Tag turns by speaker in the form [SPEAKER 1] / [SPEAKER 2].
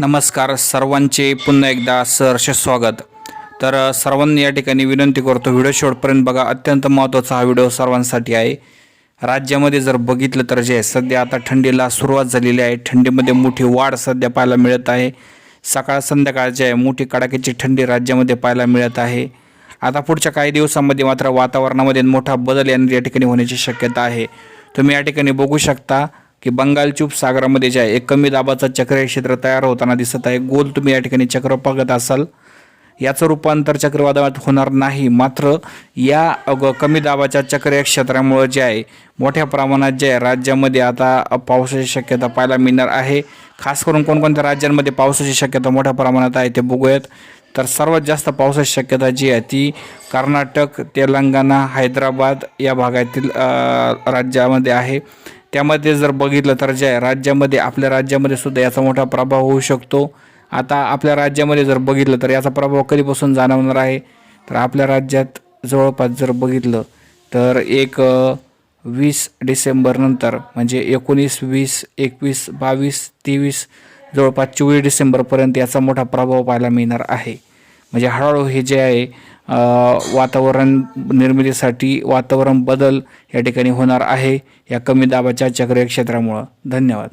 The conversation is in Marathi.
[SPEAKER 1] नमस्कार सर्वांचे पुन्हा एकदा सहर्ष स्वागत. तर सर्वांनी या ठिकाणी विनंती करतो व्हिडिओ शेवटपर्यंत बघा अत्यंत महत्त्वाचा हा व्हिडिओ सर्वांसाठी आहे. राज्यामध्ये जर बघितलं तर जे सध्या आता थंडीला सुरुवात झालेली आहे. थंडीमध्ये मोठी वाढ सध्या पाहायला मिळत आहे. सकाळ संध्याकाळ जे आहे मोठी कडाक्याची थंडी राज्यामध्ये पाहायला मिळत आहे. आता पुढच्या काही दिवसांमध्ये मात्र वातावरणामध्ये मोठा बदल या ठिकाणी होण्याची शक्यता आहे. तुम्ही या ठिकाणी बघू शकता की बंगालच्या उपसागरामध्ये जे आहे एक कमी दाबाचं चक्रीय क्षेत्र तयार होताना दिसत आहे. गोल तुम्ही या ठिकाणी चक्र बघत असाल. याचं रूपांतर चक्रवादळात होणार नाही. मात्र या कमी दाबाच्या चक्रीय क्षेत्रामुळे जे आहे मोठ्या प्रमाणात जे आहे राज्यामध्ये आता पावसाची शक्यता पाहायला मिळणार आहे. खास करून कोणकोणत्या राज्यांमध्ये पावसाची शक्यता मोठ्या प्रमाणात आहे ते बघूयात. तर सर्वात जास्त पावसाची शक्यता जी आहे ती कर्नाटक तेलंगणा हैदराबाद या भागातील राज्यामध्ये आहे. त्यामध्ये जर बघितलं तर ज्या राज्यामध्ये आपल्या राज्यामध्ये सुद्धा याचा मोठा प्रभाव होऊ शकतो. आता आपल्या राज्यामध्ये जर बघितलं तर याचा प्रभाव कधीपासून जाणवणार आहे? तर आपल्या राज्यात जवळपास जर बघितलं तर एक वीस डिसेंबरनंतर म्हणजे एकोणीस वीस एकवीस बावीस तेवीस जवळपास चोवीस डिसेंबरपर्यंत याचा मोठा प्रभाव पाहायला मिळणार आहे. म्हणजे हळूहळू हे जे आहे वातावरण निर्मितीसाठी वातावरण बदल या ठिकाणी होणार आहे. या कमी दाबाच्या चक्रीय क्षेत्रामुळं. धन्यवाद.